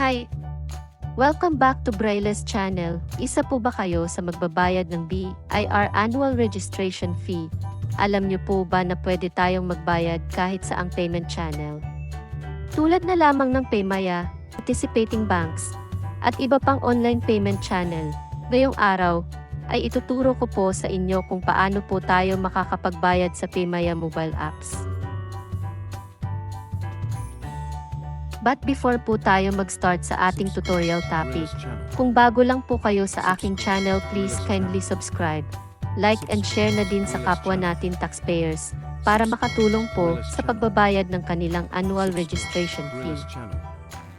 Hi! Welcome back to Braille's channel. Isa po ba kayo sa magbabayad ng BIR annual registration fee? Alam niyo po ba na pwede tayong magbayad kahit sa ang payment channel? Tulad na lamang ng Paymaya, participating banks, at iba pang online payment channel. Ngayong araw, ay ituturo ko po sa inyo kung paano po tayo makakapagbayad sa Paymaya mobile apps. But before po tayo mag-start sa ating tutorial topic, kung bago lang po kayo sa aking channel, please kindly subscribe, like and share na din sa kapwa natin taxpayers para makatulong po sa pagbabayad ng kanilang annual registration fee.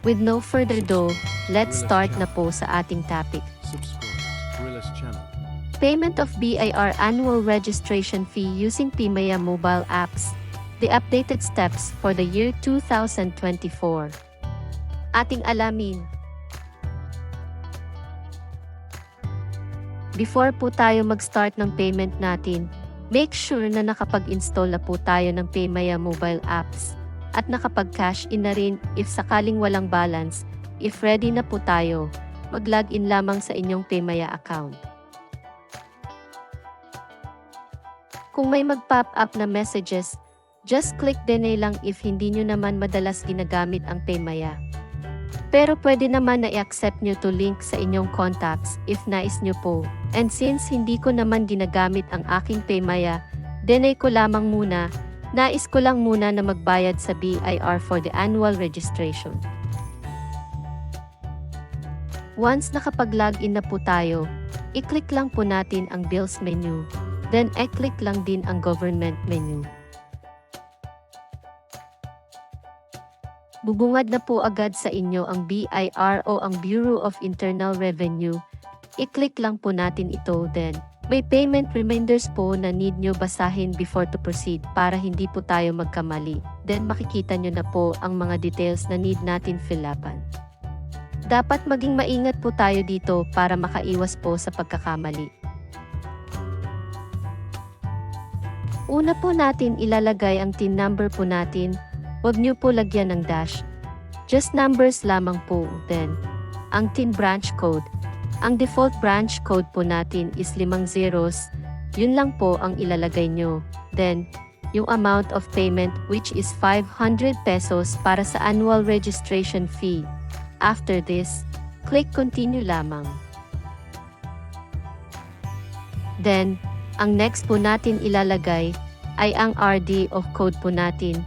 With no further ado, let's start na po sa ating topic. Payment of BIR annual registration fee using Pimaya mobile apps. The updated steps for the year 2024. Ating alamin. Before po tayo mag-start ng payment natin, make sure na nakapag-install na po tayo ng Paymaya mobile apps at nakapag-cash in na rin if sakaling walang balance. If ready na po tayo, mag-login lamang sa inyong Paymaya account. Kung may mag-pop up na messages, just click deny lang if hindi nyo naman madalas ginagamit ang Paymaya. Pero pwede naman na i-accept nyo to link sa inyong contacts if nais nyo po. And since hindi ko naman ginagamit ang aking Paymaya, deny ko lamang muna, nais ko lang muna na magbayad sa BIR for the annual registration. Once nakapag-login na po tayo, i-click lang po natin ang Bills menu. Then i-click lang din ang Government menu. Bubungad na po agad sa inyo ang BIR o ang Bureau of Internal Revenue. I-click lang po natin ito then. May payment reminders po na need nyo basahin before to proceed para hindi po tayo magkamali. Then makikita nyo na po ang mga details na need natin fill upan. Dapat maging maingat po tayo dito para makaiwas po sa pagkakamali. Una po natin ilalagay ang TIN number po natin. Huwag niyo po lagyan ng dash. Just numbers lamang po. Then, ang TIN branch code. Ang default branch code po natin is limang zeros. Yun lang po ang ilalagay nyo. Then, yung amount of payment which is 500 pesos para sa annual registration fee. After this, click continue lamang. Then, ang next po natin ilalagay ay ang RDO code po natin.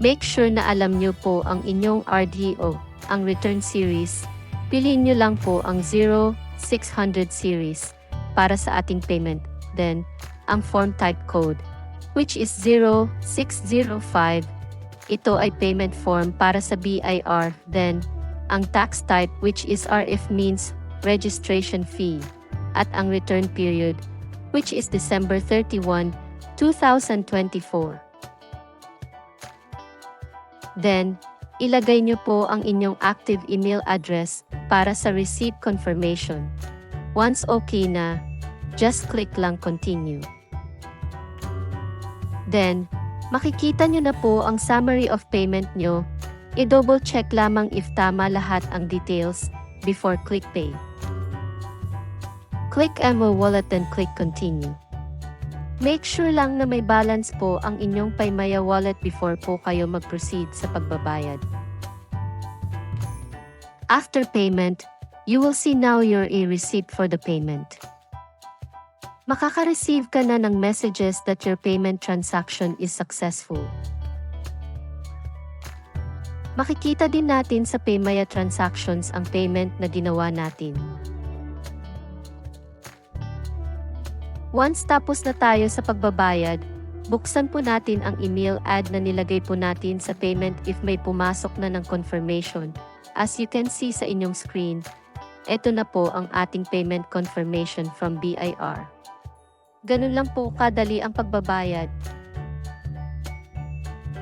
Make sure na alam nyo po ang inyong RDO, ang return series. Piliin nyo lang po ang 0600 series para sa ating payment. Then, ang form type code, which is 0605. Ito ay payment form para sa BIR. Then, ang tax type which is RF means registration fee. At ang return period, which is December 31, 2024. Then, ilagay niyo po ang inyong active email address para sa receipt confirmation. Once okay na, just click lang continue. Then, makikita niyo na po ang summary of payment niyo. I-double check lamang if tama lahat ang details before click pay. Click Amo Wallet then click Continue. Make sure lang na may balance po ang inyong Paymaya wallet before po kayo mag-proceed sa pagbabayad. After payment, you will see now your e-receipt for the payment. Makaka-receive ka na ng messages that your payment transaction is successful. Makikita din natin sa Paymaya transactions ang payment na ginawa natin. Once tapos na tayo sa pagbabayad, buksan po natin ang email ad na nilagay po natin sa payment if may pumasok na ng confirmation. As you can see sa inyong screen, ito na po ang ating payment confirmation from BIR. Ganun lang po kadali ang pagbabayad.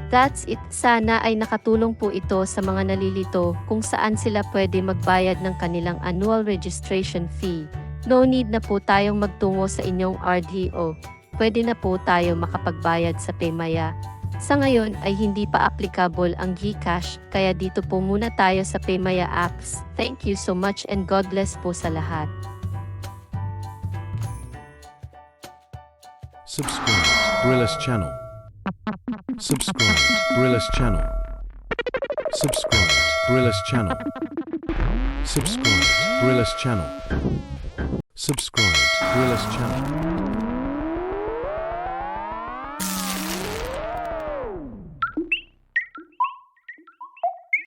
That's it. Sana ay nakatulong po ito sa mga nalilito kung saan sila pwede magbayad ng kanilang annual registration fee. No need na po tayong magtungo sa inyong RDO. Pwede na po tayo makapagbayad sa Paymaya. Sa ngayon ay hindi pa applicable ang GCash, kaya dito po muna tayo sa Paymaya apps. Thank you so much and God bless po sa lahat. Subscribe to Gorillas channel. Subscribe to Gorillas channel. Subscribe to Gorillas channel. Subscribe to Gorillas channel. Subscribe to Gorillas channel.